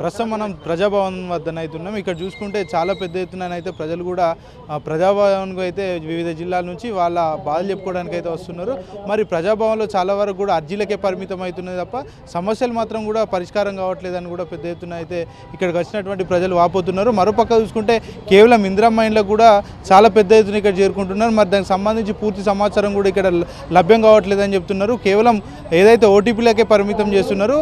ప్రస్తుతం మనం ప్రజాభవన్ వద్దనైతే అయితే ఉన్నాం ఇక్కడ చూసుకుంటే చాలా పెద్ద ఎత్తున అయితే ప్రజలు కూడా ప్రజాభవన్కు అయితే వివిధ జిల్లాల నుంచి వాళ్ళ బాధలు చెప్పుకోవడానికి అయితే వస్తున్నారు. మరి ప్రజాభవన్లో చాలా వరకు కూడా అర్జీలకే పరిమితం అవుతున్నాయి తప్ప సమస్యలు మాత్రం కూడా పరిష్కారం కావట్లేదని కూడా పెద్ద ఎత్తున అయితే ఇక్కడికి వచ్చినటువంటి ప్రజలు వాపోతున్నారు. మరోపక్క చూసుకుంటే కేవలం ఇందిరా మైండ్లో కూడా చాలా పెద్ద ఎత్తున ఇక్కడ చేరుకుంటున్నారు. మరి దానికి సంబంధించి పూర్తి సమాచారం కూడా ఇక్కడ లభ్యం కావట్లేదని చెప్తున్నారు. కేవలం ఏదైతే ఓటీపీలకే పరిమితం చేస్తున్నారు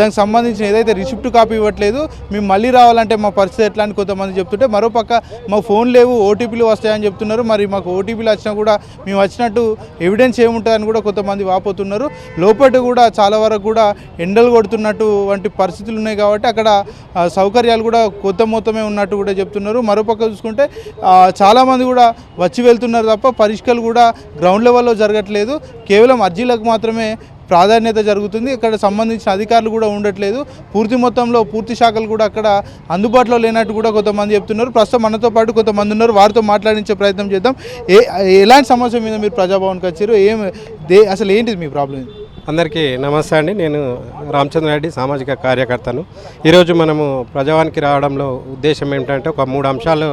దానికి సంబంధించిన ఏదైతే రిసిప్ట్ కాపీ రావట్లేదు. మేము మళ్ళీ రావాలంటే మా పరిస్థితి ఎట్లా అని కొంతమంది చెప్తుంటే మరోపక్క మా ఫోన్ లేవు ఓటీపీలు వస్తాయని చెప్తున్నారు. మరి మాకు ఓటీపీలు వచ్చినా కూడా మేము వచ్చినట్టు ఎవిడెన్స్ ఏముంటుందని కూడా కొంతమంది వాపోతున్నారు. లోపల కూడా చాలా వరకు కూడా ఎండలు కొడుతున్నట్టు వంటి పరిస్థితులు ఉన్నాయి కాబట్టి అక్కడ సౌకర్యాలు కూడా కొత్త మొత్తమే ఉన్నట్టు కూడా చెప్తున్నారు. మరోపక్క చూసుకుంటే చాలామంది కూడా వచ్చి వెళ్తున్నారు తప్ప పరీక్షలు కూడా గ్రౌండ్ లెవెల్లో జరగట్లేదు. కేవలం అర్జీలకు మాత్రమే ప్రాధాన్యత జరుగుతుంది. ఇక్కడ సంబంధించిన అధికారులు కూడా ఉండట్లేదు. పూర్తి మొత్తంలో పూర్తి శాఖలు కూడా అక్కడ అందుబాటులో లేనట్టు కూడా కొంతమంది చెప్తున్నారు. ప్రస్తుతం మనతో పాటు కొంతమంది ఉన్నారు. వారితో మాట్లాడించే ప్రయత్నం చేద్దాం. ఏ ఎలాంటి సమస్య మీద మీరు ప్రజాభవన్కి వచ్చారు? ఏం దే అసలు ఏంటిది మీ ప్రాబ్లం? అందరికీ నమస్తే అండి. నేను రామచంద్ర రెడ్డి సామాజిక కార్యకర్తను. ఈరోజు మనము ప్రజావానికి రావడంలో ఉద్దేశం ఏమిటంటే ఒక మూడు అంశాలు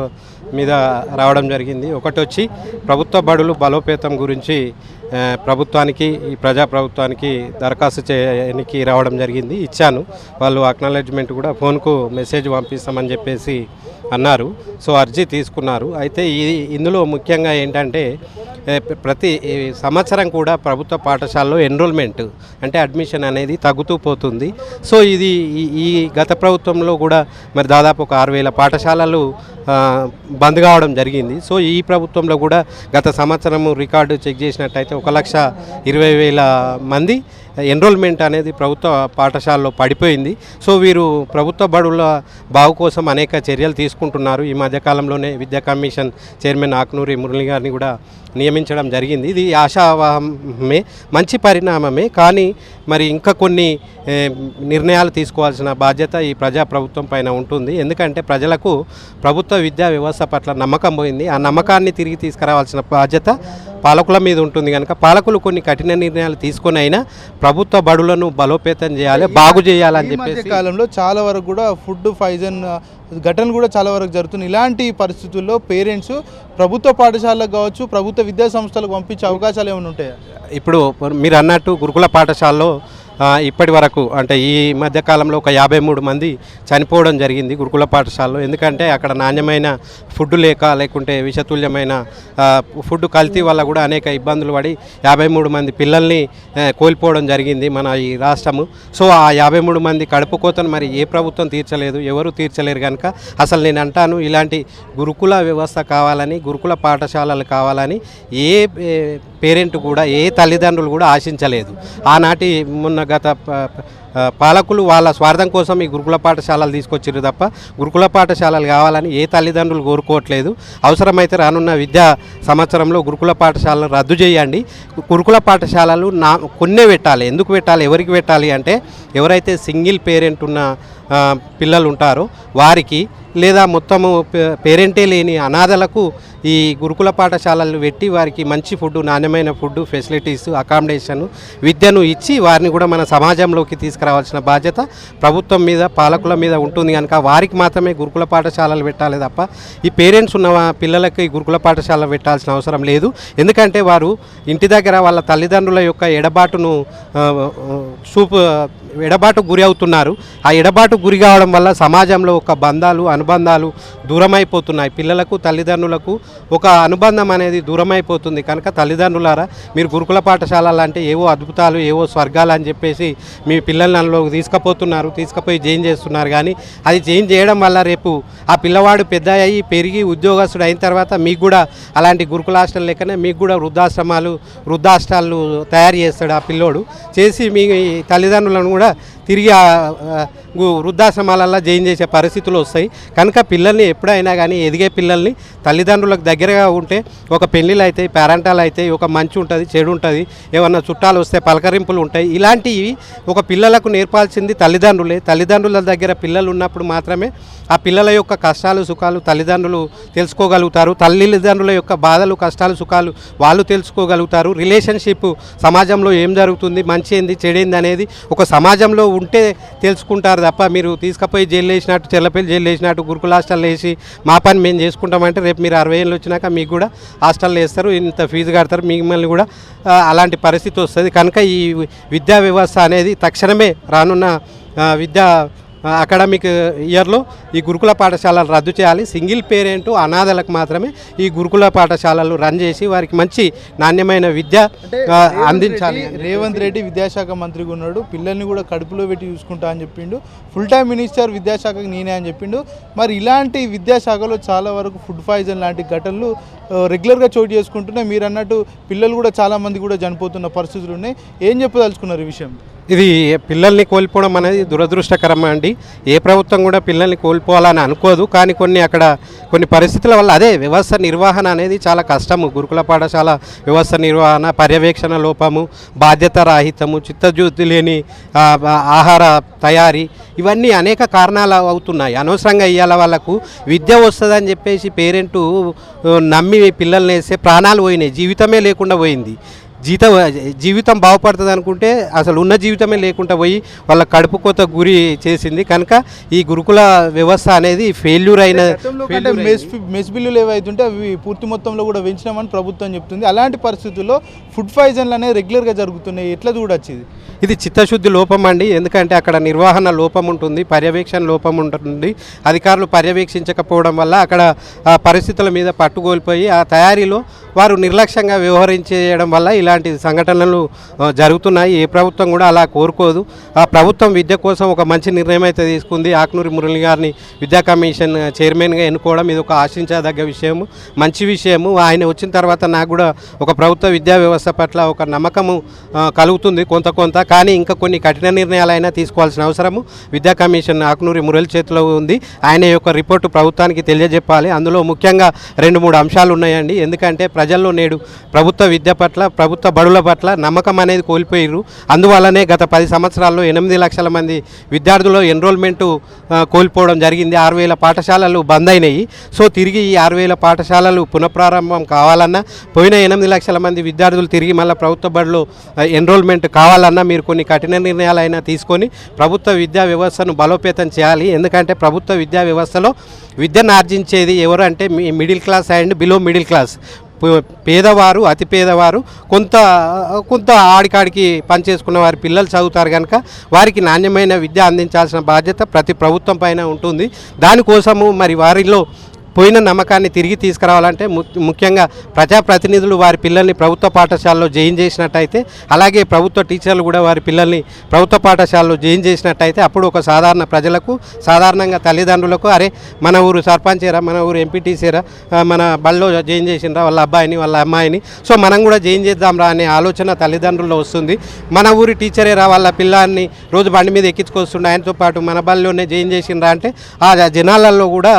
మీద రావడం జరిగింది. ఒకటి వచ్చి ప్రభుత్వ బడులు బలోపేతం గురించి ప్రభుత్వానికి ఈ ప్రజా ప్రభుత్వానికి దరఖాస్తు చేయడానికి రావడం జరిగింది. ఇచ్చాను. వాళ్ళు అక్నాలెడ్జ్మెంట్ కూడా ఫోన్కు మెసేజ్ పంపిస్తామని చెప్పేసి అన్నారు. సో అర్జీ తీసుకున్నారు. అయితే ఈ ఇందులో ముఖ్యంగా ఏంటంటే ప్రతి సంవత్సరం కూడా ప్రభుత్వ పాఠశాలలో ఎన్రోల్మెంట్ అంటే అడ్మిషన్ అనేది తగ్గుతూ పోతుంది. సో ఇది ఈ- ఈ గత ప్రభుత్వంలో కూడా మరి దాదాపు ఒక ఆరు వేల పాఠశాలలు బంద్ కావడం జరిగింది. సో ఈ ప్రభుత్వంలో కూడా గత సంవత్సరం రికార్డు చెక్ చేసినట్టయితే ఒక లక్ష ఇరవై వేల మంది ఎన్రోల్మెంట్ అనేది ప్రభుత్వ పాఠశాలలో పడిపోయింది. సో వీరు ప్రభుత్వ బడుల బాగు కోసం అనేక చర్యలు తీసుకుంటున్నారు. ఈ మధ్యకాలంలోనే విద్యా కమిషన్ చైర్మన్ ఆకునూరి మురళి గారిని కూడా నియమించడం జరిగింది. ఇది ఆశావాహమే మంచి పరిణామమే. కానీ మరి ఇంకా కొన్ని నిర్ణయాలు తీసుకోవాల్సిన బాధ్యత ఈ ప్రజా ప్రభుత్వం పైన ఉంటుంది. ఎందుకంటే ప్రజలకు ప్రభుత్వ విద్యా వ్యవస్థ పట్ల నమ్మకం పోయింది. ఆ నమ్మకాన్ని తిరిగి తీసుకురావాల్సిన బాధ్యత పాలకుల మీద ఉంటుంది కనుక పాలకులు కొన్ని కఠిన నిర్ణయాలు తీసుకొని అయినా ప్రభుత్వ బడులను బలోపేతం చేయాలి బాగు చేయాలని చెప్పేసి కాలంలో చాలా వరకు కూడా ఫుడ్ పాయిజన్ ఘటనలు కూడా చాలా వరకు జరుగుతున్నాయి ఇలాంటి పరిస్థితుల్లో పేరెంట్స్ ప్రభుత్వ పాఠశాలకు కావచ్చు ప్రభుత్వ విద్యా సంస్థలకు పంపించే అవకాశాలు ఏమైనా ఉంటాయా? ఇప్పుడు మీరు అన్నట్టు గురుకుల పాఠశాలలో ఇప్పటి వరకు అంటే ఈ మధ్యకాలంలో ఒక యాభై మూడు మంది చనిపోవడం జరిగింది గురుకుల పాఠశాలలో. ఎందుకంటే అక్కడ నాణ్యమైన ఫుడ్ లేక లేకుంటే విషతుల్యమైన ఫుడ్ కల్తీ వల్ల కూడా అనేక ఇబ్బందులు పడి యాభై మూడు మంది పిల్లల్ని కోల్పోవడం జరిగింది మన ఈ రాష్ట్రము. సో ఆ యాభై మూడు మంది కడుపు కోతను మరి ఏ ప్రభుత్వం తీర్చలేదు ఎవరు తీర్చలేరు కనుక అసలు నేను అంటాను ఇలాంటి గురుకుల వ్యవస్థ కావాలని గురుకుల పాఠశాలలు కావాలని ఏ ఏ, పేరెంట్ కూడా ఏ తల్లిదండ్రులు కూడా ఆశించలేదు. ఆనాటి మొన్న గత ప- ప- ఆ, పాలకులు వాళ్ళ స్వార్థం కోసం ఈ గురుకుల పాఠశాలలు తీసుకొచ్చారు తప్ప గురుకుల పాఠశాలలు కావాలని ఏ తల్లిదండ్రులు కోరుకోవట్లేదు. అవసరమైతే రానున్న విద్యా సంవత్సరంలో గురుకుల పాఠశాలను రద్దు చేయండి. గురుకుల పాఠశాలలు నా కొన్నే పెట్టాలి. ఎందుకు పెట్టాలి? ఎవరికి పెట్టాలి అంటే ఎవరైతే సింగిల్ పేరెంట్ ఉన్న పిల్లలు ఉంటారో వారికి లేదా మొత్తము పేరెంటే లేని అనాథలకు ఈ గురుకుల పాఠశాలలు పెట్టి వారికి మంచి ఫుడ్ నాణ్యమైన ఫుడ్ ఫెసిలిటీస్ అకామిడేషన్ విద్యను ఇచ్చి వారిని కూడా మన సమాజంలోకి తీసుకురావాల్సిన బాధ్యత ప్రభుత్వం మీద పాలకుల మీద ఉంటుంది కనుక వారికి మాత్రమే గురుకుల పాఠశాలలు పెట్టాలి తప్ప ఈ పేరెంట్స్ ఉన్న పిల్లలకి గురుకుల పాఠశాల పెట్టాల్సిన అవసరం లేదు. ఎందుకంటే వారు ఇంటి దగ్గర వాళ్ళ తల్లిదండ్రుల యొక్క ఎడబాటును చూపు ఎడబాటు గురి అవుతున్నారు. ఆ ఎడబాటు గురి కావడం వల్ల సమాజంలో ఒక బంధాలు అనుబంధాలు దూరమైపోతున్నాయి. పిల్లలకు తల్లిదండ్రులకు ఒక అనుబంధం అనేది దూరమైపోతుంది. కనుక తల్లిదండ్రులారా మీరు గురుకుల పాఠశాలలు అంటే ఏవో అద్భుతాలు ఏవో స్వర్గాలు అని చెప్పేసి మీ పిల్లల్ని అందులోకి తీసుకుపోతున్నారు తీసుకుపోయి జైన్ చేస్తున్నారు. కానీ అది జైన్ చేయడం వల్ల రేపు ఆ పిల్లవాడు పెద్ద అయ్యి పెరిగి ఉద్యోగస్తుడు అయిన తర్వాత మీకు కూడా అలాంటి గురుకుల హాస్టల్ లెక్కనే మీకు కూడా వృద్ధాశ్రమాలు వృద్ధాష్టాలు తయారు చేస్తాడు ఆ పిల్లోడు. చేసి మీ తల్లిదండ్రులను కూడా తిరిగి వృద్ధాశ్రమాలల్లో జైన్ చేసే పరిస్థితులు వస్తాయి. కనుక పిల్లల్ని ఎప్పుడైనా కానీ ఎదిగే పిల్లల్ని తల్లిదండ్రులకు దగ్గరగా ఉంటే ఒక పెళ్ళిళ్ళు అవుతాయి పేరంటాలు అయితే ఒక మంచి ఉంటుంది చెడు ఉంటుంది ఏమన్నా చుట్టాలు వస్తే పలకరింపులు ఉంటాయి. ఇలాంటివి ఒక పిల్లలకు నేర్పాల్సింది తల్లిదండ్రులే. తల్లిదండ్రుల దగ్గర పిల్లలు ఉన్నప్పుడు మాత్రమే ఆ పిల్లల యొక్క కష్టాలు సుఖాలు తల్లిదండ్రులు తెలుసుకోగలుగుతారు. తల్లిదండ్రుల యొక్క బాధలు కష్టాలు సుఖాలు వాళ్ళు తెలుసుకోగలుగుతారు. రిలేషన్షిప్ సమాజంలో ఏం జరుగుతుంది మంచి ఏంది చెడేంది అనేది ఒక సమాజంలో ఉంటే తెలుసుకుంటారు. చేస్తారు తప్ప మీరు తీసుకుపోయి జైలు వేసినట్టు చెల్లపల్లి జైలు వేసినట్టు గురుకుల హాస్టల్ వేసి మా పని మేము చేసుకుంటామంటే రేపు మీరు అరవై ఏళ్ళు వచ్చినాక మీకు కూడా హాస్టల్లో వేస్తారు ఇంత ఫీజు కడతారు మిమ్మల్ని కూడా అలాంటి పరిస్థితి వస్తుంది. కనుక ఈ విద్యా వ్యవస్థ అనేది తక్షణమే రానున్న విద్యా అకాడమిక్ ఇయర్లో ఈ గురుకుల పాఠశాలలు రద్దు చేయాలి. సింగిల్ పేరెంట్ అనాథలకు మాత్రమే ఈ గురుకుల పాఠశాలలు రన్ చేసి వారికి మంచి నాణ్యమైన విద్య అందించాలి. రేవంత్ రెడ్డి విద్యాశాఖ మంత్రిగా ఉన్నాడు. పిల్లల్ని కూడా కడుపులో పెట్టి చూసుకుంటా అని చెప్పిండు. ఫుల్ టైం మినిస్టర్ విద్యాశాఖకి నేనే అని చెప్పిండు. మరి ఇలాంటి విద్యాశాఖలో చాలా వరకు ఫుడ్ పాయిజన్ లాంటి ఘటనలు రెగ్యులర్గా చోటు చేసుకుంటున్నాయి. మీరు అన్నట్టు పిల్లలు కూడా చాలా మంది కూడా చనిపోతున్న పరిస్థితులు ఉన్నాయి. ఏం చెప్పదలుచుకున్నారు ఈ విషయం? ఇది పిల్లల్ని కోల్పోవడం అనేది దురదృష్టకరం అండి. ఏ ప్రభుత్వం కూడా పిల్లల్ని కోల్పోవాలని అనుకోదు. కానీ కొన్ని అక్కడ కొన్ని పరిస్థితుల వల్ల అదే వ్యవస్థ నిర్వహణ అనేది చాలా కష్టము. గురుకుల పాఠశాల వ్యవస్థ నిర్వహణ పర్యవేక్షణ లోపము బాధ్యత రాహితము చిత్తశుద్ధి లేని ఆహార తయారీ ఇవన్నీ అనేక కారణాలు అవుతున్నాయి. అనవసరంగా ఇవ్వాల వాళ్ళకు విద్య వస్తుందని చెప్పేసి పేరెంటు నమ్మి పిల్లల్ని వేస్తే ప్రాణాలు పోయినాయి. జీవితమే లేకుండా పోయింది. జీత జీవితం బాగుపడుతుంది అనుకుంటే అసలు ఉన్న జీవితమే లేకుండా పోయి వాళ్ళ కడుపు కోత గురి చేసింది. కనుక ఈ గురుకుల వ్యవస్థ అనేది ఫెయిల్యూర్ అయిన మెస్ మెస్ బిల్లులు ఏవైతుంటే అవి పూర్తి మొత్తంలో కూడా పెంచినామని ప్రభుత్వం చెప్తుంది. అలాంటి పరిస్థితుల్లో ఫుడ్ పాయిజన్లు అనేవి రెగ్యులర్గా జరుగుతున్నాయి. ఎట్లా చూడొచ్చు ఇది? ఇది చిత్తశుద్ధి లోపం అండి. ఎందుకంటే అక్కడ నిర్వహణ లోపం ఉంటుంది పర్యవేక్షణ లోపం ఉంటుంది. అధికారులు పర్యవేక్షించకపోవడం వల్ల అక్కడ పరిస్థితుల మీద పట్టుకోల్పోయి ఆ తయారీలో వారు నిర్లక్ష్యంగా వ్యవహరించేయడం వల్ల ఇలాంటి సంఘటనలు జరుగుతున్నాయి. ఏ ప్రభుత్వం కూడా అలా కోరుకోదు. ఆ ప్రభుత్వం విద్య కోసం ఒక మంచి నిర్ణయం అయితే తీసుకుంది. ఆకునూరి మురళి గారిని విద్యా కమిషన్ చైర్మన్గా ఎన్నుకోవడం ఇది ఒక ఆశించదగ్గ విషయము మంచి విషయము. ఆయన వచ్చిన తర్వాత నాకు కూడా ఒక ప్రభుత్వ విద్యా వ్యవస్థ పట్ల ఒక నమ్మకము కలుగుతుంది. కొంత కొంత కానీ ఇంకా కొన్ని కఠిన నిర్ణయాలైనా తీసుకోవాల్సిన అవసరము. విద్యా కమిషన్ ఆకునూరి మురళి చేతిలో ఉంది. ఆయన యొక్క రిపోర్టు ప్రభుత్వానికి తెలియజెప్పాలి. అందులో ముఖ్యంగా రెండు మూడు అంశాలు ఉన్నాయండి. ఎందుకంటే ప్రజల్లో నేడు ప్రభుత్వ విద్య పట్ల ప్రభుత్వ బడుల పట్ల నమ్మకం అనేది కోల్పోయారు అందువల్లనే గత పది సంవత్సరాల్లో ఎనిమిది లక్షల మంది విద్యార్థులు ఎన్రోల్మెంటు కోల్పోవడం జరిగింది. ఆరు వేల పాఠశాలలు బంద్ అయినాయి. సో తిరిగి ఈ ఆరు వేల పాఠశాలలు పునఃప్రారంభం కావాలన్నా పోయిన ఎనిమిది లక్షల మంది విద్యార్థులు తిరిగి మళ్ళీ ప్రభుత్వ బడిలో ఎన్రోల్మెంట్ కావాలన్నా మీరు కొన్ని కఠిన నిర్ణయాలైనా తీసుకొని ప్రభుత్వ విద్యా వ్యవస్థను బలోపేతం చేయాలి. ఎందుకంటే ప్రభుత్వ విద్యా వ్యవస్థలో విద్యను ఆర్జించేది ఎవరు అంటే middle class and below middle class. పేదవారు అతి పేదవారు కొంత కొంత ఆడికాడికి పనిచేసుకున్న వారి పిల్లలు చదువుతారు కనుక వారికి నాణ్యమైన విద్య అందించాల్సిన బాధ్యత ప్రతి ప్రభుత్వం పైన ఉంటుంది. దానికోసము మరి వారిలో పోయిన నమ్మకాన్ని తిరిగి తీసుకురావాలంటే ము- ముఖ్యంగా ప్రజాప్రతినిధులు వారి పిల్లల్ని ప్రభుత్వ పాఠశాలలో జైన్ చేసినట్టయితే అలాగే ప్రభుత్వ టీచర్లు కూడా వారి పిల్లల్ని ప్రభుత్వ పాఠశాలలో జైన్ చేసినట్టయితే అప్పుడు ఒక సాధారణ ప్రజలకు సాధారణంగా తల్లిదండ్రులకు అరే మన ఊరు సర్పంచేరా మన ఊరు ఎంపీటీసీరా మన బళ్ళో జైన్ చేసిండ్రా వాళ్ళ అబ్బాయిని వాళ్ళ అమ్మాయిని. సో మనం కూడా జైన్ చేద్దాంరా అనే ఆలోచన తల్లిదండ్రుల్లో వస్తుంది. మన ఊరి టీచరేరా వాళ్ళ పిల్లాన్ని రోజు బండి మీద ఎక్కించుకొస్తుండే ఆయనతో పాటు మన బళ్ళలోనే జైన్ చేసిండ్రా అంటే ఆ జనాలలో కూడా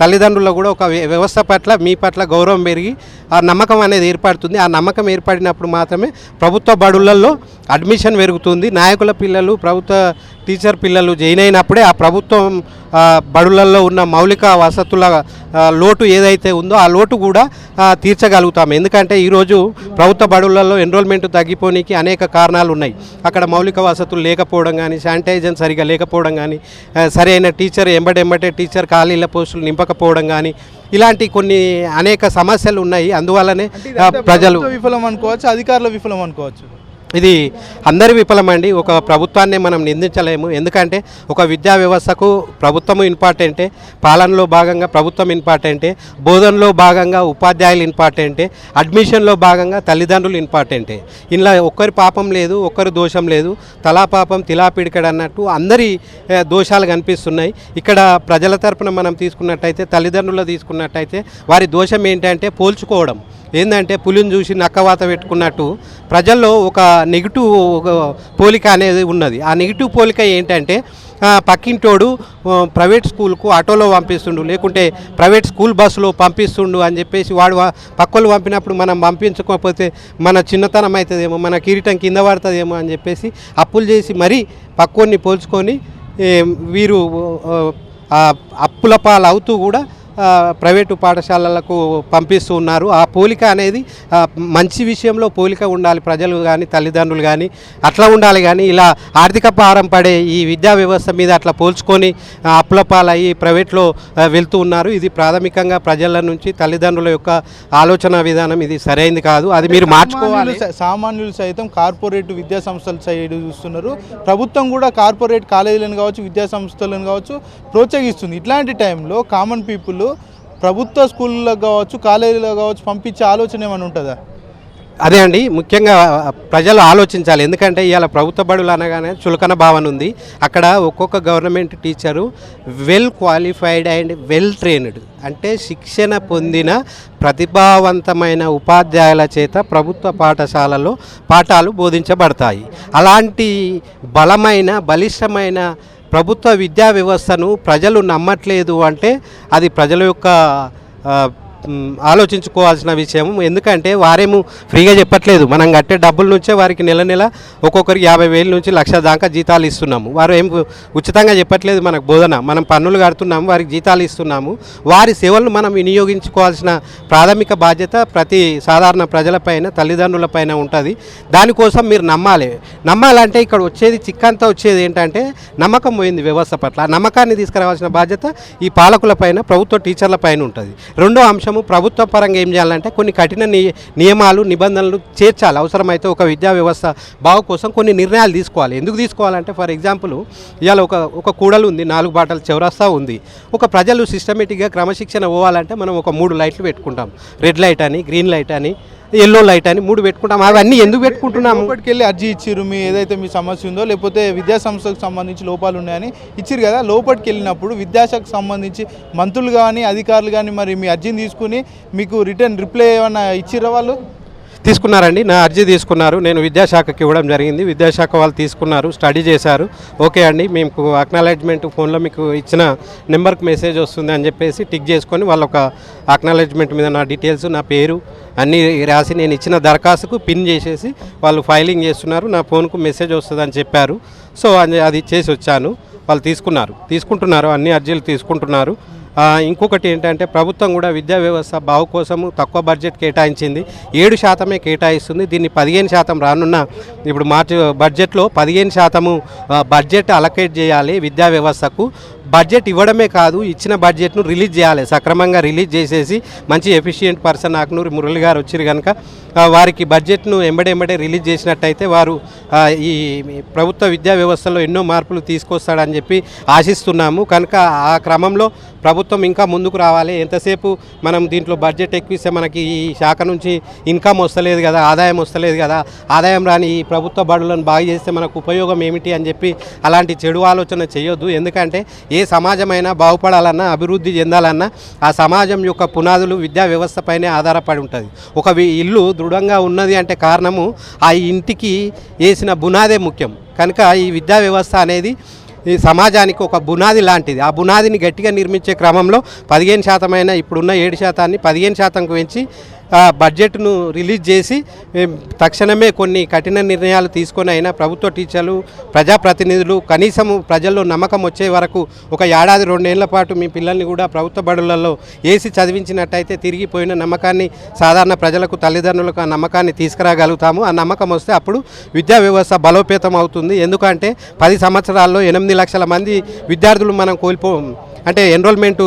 తల్లిదండ్రులు తల్లిదండ్రుల్లో కూడా ఒక వ్యవస్థ పట్ల మీ పట్ల గౌరవం పెరిగి ఆ నమ్మకం అనేది ఏర్పడుతుంది. ఆ నమ్మకం ఏర్పడినప్పుడు మాత్రమే ప్రభుత్వ బడులలో అడ్మిషన్ పెరుగుతుంది. నాయకుల పిల్లలు ప్రభుత్వ టీచర్ పిల్లలు జాయిన్ అయినప్పుడే ఆ ప్రభుత్వం బడులలో ఉన్న మౌలిక వసతుల లోటు ఏదైతే ఉందో ఆ లోటు కూడా తీర్చగలుగుతాం. ఎందుకంటే ఈరోజు ప్రభుత్వ బడులలో ఎన్రోల్మెంట్ తగ్గిపోనికి అనేక కారణాలు ఉన్నాయి. అక్కడ మౌలిక వసతులు లేకపోవడం కానీ శానిటైజర్ సరిగా లేకపోవడం కానీ సరైన టీచర్ ఎంబడెంబటే టీచర్ ఖాళీల పోస్టులు నింపకపోవడం కానీ ఇలాంటి కొన్ని అనేక సమస్యలు ఉన్నాయి. అందువల్లనే ప్రజలు విఫలం అనుకోవచ్చు? అధికారుల విఫలం అనుకోవచ్చు? ఇది అందరి విఫలమండి. ఒక ప్రభుత్వాన్ని మనం నిందించలేము. ఎందుకంటే ఒక విద్యా వ్యవస్థకు ప్రభుత్వము ఇంపార్టెంటే పాలనలో భాగంగా ప్రభుత్వం ఇంపార్టెంటే బోధనలో భాగంగా ఉపాధ్యాయులు ఇంపార్టెంటే అడ్మిషన్లో భాగంగా తల్లిదండ్రులు ఇంపార్టెంటే. ఇలా ఒక్కరి పాపం లేదు ఒక్కరి దోషం లేదు తలా పాపం తిలా అన్నట్టు అందరి దోషాలు కనిపిస్తున్నాయి. ఇక్కడ ప్రజల తరపున మనం తీసుకున్నట్టయితే తల్లిదండ్రులు తీసుకున్నట్టయితే వారి దోషం ఏంటంటే పోల్చుకోవడం. ఏంటంటే పులిని చూసి నక్కవాత పెట్టుకున్నట్టు ప్రజల్లో ఒక నెగిటివ్ ఒక పోలిక అనేది ఉన్నది. ఆ నెగిటివ్ పోలిక ఏంటంటే పక్కింటోడు ప్రైవేట్ స్కూల్కు ఆటోలో పంపిస్తుండు లేకుంటే ప్రైవేట్ స్కూల్ బస్సులో పంపిస్తుండు అని చెప్పేసి వాడు పక్కలు పంపినప్పుడు మనం పంపించకపోతే మన చిన్నతనం అవుతుందేమో మన కిరీటం కింద పడుతుందేమో అని చెప్పేసి అప్పులు చేసి మరీ పక్కోన్ని పోల్చుకొని వీరు అప్పుల పాలు అవుతూ కూడా ప్రైవేటు పాఠశాలలకు పంపిస్తూ ఉన్నారు. ఆ పోలిక అనేది మంచి విషయంలో పోలిక ఉండాలి. ప్రజలు కానీ తల్లిదండ్రులు కానీ అట్లా ఉండాలి కానీ ఇలా ఆర్థిక భారం పడే ఈ విద్యా వ్యవస్థ మీద అట్లా పోల్చుకొని అప్పుల పాలయ్యి ప్రైవేట్లో వెళ్తూ ఉన్నారు. ఇది ప్రాథమికంగా ప్రజల నుంచి తల్లిదండ్రుల యొక్క ఆలోచన విధానం ఇది సరైంది కాదు. అది మీరు మార్చుకోవాలి. సామాన్యులు సైతం కార్పొరేట్ విద్యా సంస్థల సైడ్ చూస్తున్నారు. ప్రభుత్వం కూడా కార్పొరేట్ కాలేజీలను కావచ్చు విద్యా సంస్థలను కావచ్చు ప్రోత్సహిస్తుంది. ఇట్లాంటి టైంలో కామన్ పీపుల్ ప్రభుత్వ స్కూళ్ళకు కావచ్చు కాలేజీలో కావచ్చు పంపించే ఆలోచన ఏమైనా ఉంటుందా? అదే అండి ముఖ్యంగా ప్రజలు ఆలోచించాలి. ఎందుకంటే ఇవాళ ప్రభుత్వ బడులు అనగానే చులకన భావన ఉంది. అక్కడ ఒక్కొక్క government teacher well qualified and well trained. అంటే శిక్షణ పొందిన ప్రతిభావంతమైన ఉపాధ్యాయుల చేత ప్రభుత్వ పాఠశాలలో పాఠాలు బోధించబడతాయి. అలాంటి బలమైన బలిష్టమైన ప్రభుత్వ విద్యా వ్యవస్థను ప్రజలు నమ్మట్లేదు అంటే అది ప్రజల యొక్క ఆలోచించుకోవాల్సిన విషయం. ఎందుకంటే వారేమో ఫ్రీగా చెప్పట్లేదు. మనం కట్టే డబ్బుల నుంచే వారికి నెల నెల ఒక్కొక్కరికి యాభై వేల నుంచి లక్ష దాకా జీతాలు ఇస్తున్నాము. వారు ఏం ఉచితంగా చెప్పట్లేదు మనకు బోధన. మనం పన్నులు కడుతున్నాము వారికి జీతాలు ఇస్తున్నాము. వారి సేవలను మనం వినియోగించుకోవాల్సిన ప్రాథమిక బాధ్యత ప్రతి సాధారణ ప్రజలపైన తల్లిదండ్రులపైన ఉంటుంది. దానికోసం మీరు నమ్మాలి. నమ్మాలంటే ఇక్కడ వచ్చేది చిక్కంతా వచ్చేది ఏంటంటే నమ్మకం పోయింది వ్యవస్థ పట్ల. నమ్మకాన్ని తీసుకురావాల్సిన బాధ్యత ఈ పాలకులపైన ప్రభుత్వ టీచర్ల పైన ఉంటుంది. రెండో అంశం అంశము ప్రభుత్వ పరంగా ఏం చేయాలంటే కొన్ని కఠిన నియమాలు నిబంధనలు చేర్చాలి. అవసరమైతే ఒక విద్యా వ్యవస్థ బాగు కోసం కొన్ని నిర్ణయాలు తీసుకోవాలి. ఎందుకు తీసుకోవాలంటే ఫర్ ఎగ్జాంపుల్ ఇవాళ ఒక ఒక కూడలు ఉంది నాలుగు బాటలు చౌరస్తా ఉంది. ఒక ప్రజలు సిస్టమేటిక్గా క్రమశిక్షణ పోవాలంటే మనం ఒక మూడు లైట్లు పెట్టుకుంటాం. రెడ్ లైట్ అని గ్రీన్ లైట్ అని ఎల్లో లైట్ అని మూడు పెట్టుకుంటాం. అవన్నీ ఎందుకు పెట్టుకుంటున్నాము? ఇప్పటికెళ్ళి అర్జీ ఇచ్చిర్రు. మీ ఏదైతే మీ సమస్య ఉందో లేకపోతే విద్యా సంస్థకు సంబంధించి లోపాలు ఉన్నాయని ఇచ్చిరు కదా లోపలికి వెళ్ళినప్పుడు విద్యాశాఖకు సంబంధించి మంత్రులు కానీ అధికారులు కానీ మరి మీ అర్జీని తీసుకుని మీకు రిటర్న్ రిప్లై ఏమన్నా ఇచ్చిర్రా వాళ్ళు? తీసుకున్నారండి. నా అర్జీ తీసుకున్నారు. నేను విద్యాశాఖకి ఇవ్వడం జరిగింది. విద్యాశాఖ వాళ్ళు తీసుకున్నారు స్టడీ చేశారు. ఓకే అండి. మేము అక్నాలెడ్జ్మెంట్ ఫోన్లో మీకు ఇచ్చిన నెంబర్కి మెసేజ్ వస్తుంది అని చెప్పేసి టిక్ చేసుకొని వాళ్ళు ఒక అక్నాలెడ్జ్మెంట్ మీద నా డీటెయిల్స్ నా పేరు అన్నీ రాసి నేను ఇచ్చిన దరఖాస్తుకు పిన్ చేసేసి వాళ్ళు ఫైలింగ్ చేస్తున్నారు. నా ఫోన్కు మెసేజ్ వస్తుందని చెప్పారు. సో అది అది చేసి వచ్చాను. వాళ్ళు తీసుకున్నారు. తీసుకుంటున్నారు. అన్ని అర్జీలు తీసుకుంటున్నారు. ఇంకొకటి ఏంటంటే ప్రభుత్వం కూడా విద్యా వ్యవస్థ బాగు కోసము తక్కువ బడ్జెట్ కేటాయించింది. ఏడు శాతమే కేటాయిస్తుంది. దీన్ని పదిహేను శాతం రానున్న ఇప్పుడు మార్చి బడ్జెట్లో పదిహేను శాతము బడ్జెట్ అలకేట్ చేయాలి విద్యా వ్యవస్థకు. బడ్జెట్ ఇవ్వడమే కాదు ఇచ్చిన బడ్జెట్ను రిలీజ్ చేయాలి. సక్రమంగా రిలీజ్ చేసేసి మంచి ఎఫిషియెంట్ పర్సన్ ఆకునూరి మురళి గారు వచ్చారు కనుక వారికి బడ్జెట్ను ఎంబడెంబడే రిలీజ్ చేసినట్టయితే వారు ఈ ప్రభుత్వ విద్యా వ్యవస్థలో ఎన్నో మార్పులు తీసుకొస్తాడని చెప్పి ఆశిస్తున్నాము. కనుక ఆ క్రమంలో ప్రభుత్వం ఇంకా ముందుకు రావాలి. ఎంతసేపు మనం దీంట్లో బడ్జెట్ ఎక్కువిస్తే మనకి ఈ శాఖ నుంచి ఇన్కమ్ వస్తలేదు కదా ఆదాయం వస్తలేదు కదా ఆదాయం రాని ఈ ప్రభుత్వ బడులను బాగు చేస్తే మనకు ఉపయోగం ఏమిటి అని చెప్పి అలాంటి చెడు ఆలోచన చేయొద్దు. ఎందుకంటే ఏ సమాజమైనా బాగుపడాలన్నా అభివృద్ధి చెందాలన్నా ఆ సమాజం యొక్క పునాదులు విద్యా వ్యవస్థపైనే ఆధారపడి ఉంటుంది. ఒక ఇల్లు దృఢంగా ఉన్నది అంటే కారణము ఆ ఇంటికి వేసిన బునాదే ముఖ్యం. కనుక ఈ విద్యా వ్యవస్థ అనేది ఈ సమాజానికి ఒక బునాది లాంటిది. ఆ బునాదిని గట్టిగా నిర్మించే క్రమంలో పదిహేను శాతమైన ఇప్పుడున్న ఏడు శాతాన్ని పదిహేను శాతంకు పెంచి బడ్జెట్ను రిలీజ్ చేసి తక్షణమే కొన్ని కఠిన నిర్ణయాలు తీసుకొని అయినా ప్రభుత్వ టీచర్లు ప్రజాప్రతినిధులు కనీసం ప్రజల్లో నమ్మకం వచ్చే వరకు ఒక ఏడాది రెండేళ్ళ పాటు మీ పిల్లల్ని కూడా ప్రభుత్వ బడులలో వేసి చదివించినట్టయితే తిరిగిపోయిన నమ్మకాన్ని సాధారణ ప్రజలకు తల్లిదండ్రులకు ఆ నమ్మకాన్ని తీసుకురాగలుగుతాము. ఆ నమ్మకం వస్తే అప్పుడు విద్యా వ్యవస్థ బలోపేతం అవుతుంది. ఎందుకంటే పది సంవత్సరాల్లో ఎనిమిది లక్షల మంది విద్యార్థులు మనం కోల్పో అంటే ఎన్రోల్మెంట్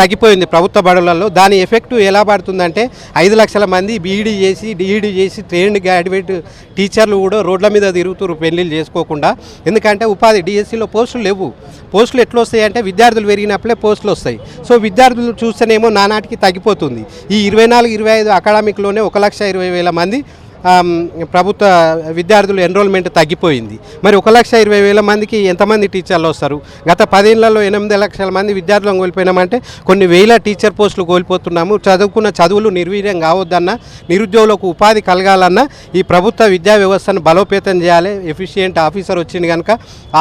తగ్గిపోయింది ప్రభుత్వ బడులలో. దాని ఎఫెక్ట్ ఎలా పడుతుందంటే ఐదు లక్షల మంది బీఈడీ చేసి డిఈడీ చేసి ట్రైన్డ్ గ్రాడ్యుయేట్ టీచర్లు కూడా రోడ్ల మీద తిరుగుతున్నారు పెళ్ళిళ్ళు చేసుకోకుండా. ఎందుకంటే ఉపాధి డిఎస్సిలో పోస్టులు లేవు. పోస్టులు ఎట్లా వస్తాయి అంటే విద్యార్థులు పెరిగినప్పుడే పోస్టులు వస్తాయి. సో విద్యార్థులు చూస్తేనేమో నానాటికి తగ్గిపోతుంది. ఈ ఇరవై నాలుగు ఇరవై ఐదు అకాడమిక్లోనే ఒక లక్ష ఇరవై వేల మంది ప్రభుత్వ విద్యార్థులు ఎన్రోల్మెంట్ తగ్గిపోయింది. మరి ఒక లక్ష ఇరవై వేల మందికి ఎంతమంది టీచర్లు వస్తారు? గత పదేళ్ళలో ఎనిమిది లక్షల మంది విద్యార్థులను కోల్పోయినామంటే కొన్ని వేల టీచర్ పోస్టులు కోల్పోతున్నాము. చదువుకున్న చదువులు నిర్వీర్యం కావద్దన్నా నిరుద్యోగులకు ఉపాధి కలగాలన్నా ఈ ప్రభుత్వ విద్యా వ్యవస్థను బలోపేతం చేయాలి. ఎఫిషియెంట్ ఆఫీసర్ వచ్చింది కనుక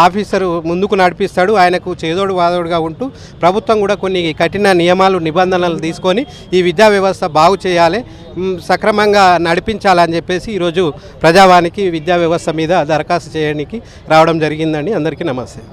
ఆఫీసర్ ముందుకు నడిపిస్తాడు. ఆయనకు చేదోడు వాదోడుగా ఉంటూ ప్రభుత్వం కూడా కొన్ని కఠిన నియమాలు నిబంధనలు తీసుకొని ఈ విద్యా వ్యవస్థ బాగు చేయాలి. సక్రమంగా నడిపించాలని చెప్పేసి ఈరోజు ప్రజావానికి విద్యా వ్యవస్థ మీద దరఖాస్తు చేయడానికి రావడం జరిగిందండి. అందరికీ నమస్తే.